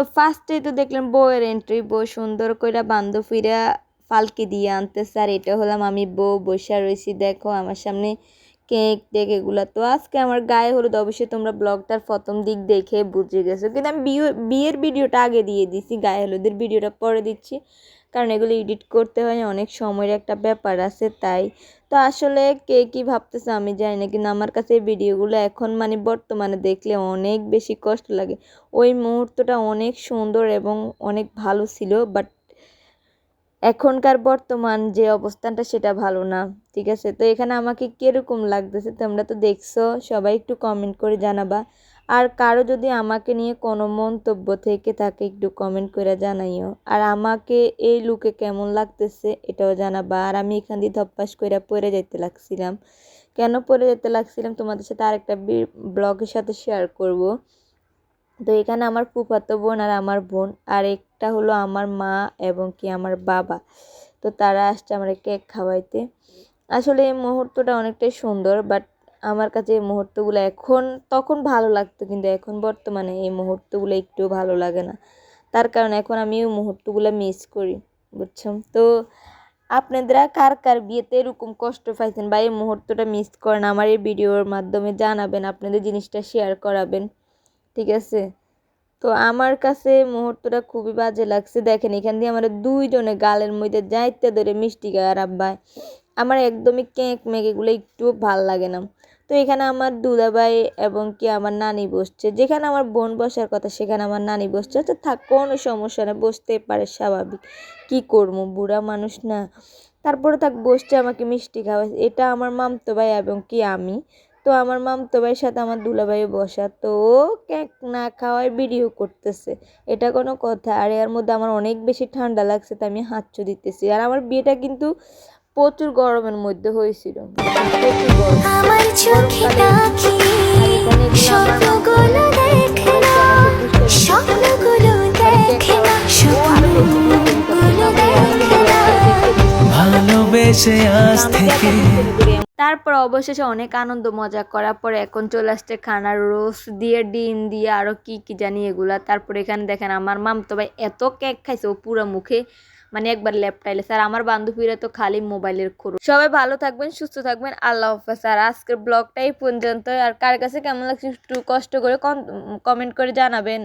তো ফার্স্টেই তো দেখলাম বউয়ের এন্ট্রি বউ সুন্দর কইরা বান্ধবীরা পালকি দিয়ে আনতেছে। আর এটা হলাম আমি বউ, বসে রয়েছি দেখো আমার সামনে কেক টেক এগুলো। তো আজকে আমার গায়ে হলুদ, অবশ্যই তোমরা ব্লগটার প্রথম দিক দেখে বুঝে গেছো। কিন্তু আমি বিয়ে, বিয়ের ভিডিওটা আগে দিয়ে দিছি, গায়ে হলুদের ভিডিওটা পরে দিচ্ছি। কারণ এগুলো এডিট করতে হয়, অনেক সময়ের একটা ব্যাপার আছে, তাই তো আসলে কে কী ভাবতেছে আমি জানি না কিন্তু আমার কাছে এই ভিডিওগুলো এখন মানে বর্তমানে দেখলে অনেক বেশি কষ্ট লাগে। ওই মুহূর্তটা অনেক সুন্দর এবং অনেক ভালো ছিল বাট এখনকার বর্তমান যে অবস্থানটা সেটা ভালো না, ঠিক আছে? তো এখানে আমাকে কীরকম লাগতেছে তোমরা তো দেখছ, সবাই একটু কমেন্ট করে জানাবা। আর কারও যদি আমাকে নিয়ে কোনো মন্তব্য থেকে থাকে, একটু কমেন্ট করে জানাইও। আর আমাকে এই লুকে কেমন লাগতেছে এটাও জানাবা। আর আমি এখান দিয়ে ধপ্পাস করে পরে যেতে লাগছিলাম। কেন পরে যেতে লাগছিলাম? তোমাদের সাথে আরেকটা ব্লগের সাথে শেয়ার করব। তো এখানে আমার ফুফাতো বোন আর আমার বোন। আর একটা হলো আমার মা এবং কি আমার বাবা। তো তারা আসছে আমার কেক খাওয়াইতে। আসলে এই মুহূর্তটা অনেকটাই সুন্দর বাট আমার কাছে এই মুহূর্তগুলো এখন, তখন ভালো লাগতো, কিন্তু এখন বর্তমানে এই মুহূর্তগুলো একটু ভালো লাগে না। তার কারণ এখন আমি ওই মুহূর্তগুলো মিস করি বুঝছ তো আপনারা কার কার বিয়েতে এরকম কষ্ট পাইছেন বা এই মুহূর্তটা মিস করেন, আমার এই ভিডিওর মাধ্যমে জানাবেন, আপনাদের জিনিসটা শেয়ার করাবেন, ঠিক আছে? তো আমার কাছে মুহূর্তটা খুবই বাজে লাগছে। দেখেন, এখান দিয়ে আমার দুইজনে গালের মধ্যে যাইতে ধরে মিষ্টি গায়ে আর আব্বাই, আমার একদমই কেক মেক এগুলো একটু ভালো লাগে না। তো এখানে আমার দুলাভাই এবং কি আমার নানি বসছে। যেখানে আমার বোন বসার কথা, সেখানে আমার নানি বসছে। তো থাক, কোনো সমস্যা নেই বসতে পারে, স্বাভাবিক। কি করব, বুড়া মানুষ না। তারপরে থাক, বসছে আমাকে মিষ্টি খাওয়াই এটা আমার মামতো ভাই এবং কি আমি। তো আমার মামতো ভাইয়ের সাথে আমার দুলাভাই বসা। তো কেক না খাওয়ায় ভিডিও করতেছে। এটা কোনো কথা। আর এর মধ্যে আমার অনেক বেশি ঠান্ডা লাগছে, তাই আমি হাতচু দিতেছি। আর আমার বিয়েটা কিন্তু প্রচুর গরমের মধ্যে হয়েছিল। আমার চোখে স্বপ্নগুলো দেখে না স্বপ্নগুলো দেখে না স্বপ্নগুলো দেখে না। ভালোবেসে আজ থেকে তারপর অবশেষে অনেক আনন্দ মজা করার পরে এখন চলে আসছে খানার রোস দিয়ে ডিম দিয়ে আরও কি কি জানি এগুলা। তারপর এখানে দেখেন আমার মাম তো ভাই এত কেক খাইছে ও পুরো মুখে মানে একবার ল্যাপটাইলে স্যার, আমার বান্ধবীরা তো খালি মোবাইলের খোর। সবাই ভালো থাকবেন, সুস্থ থাকবেন। আল্লাহ হাফেজ আর আজকের ব্লগটাই পর্যন্ত আর কার কাছে কেমন লাগছে একটু কষ্ট করে কমেন্ট করে জানাবেন।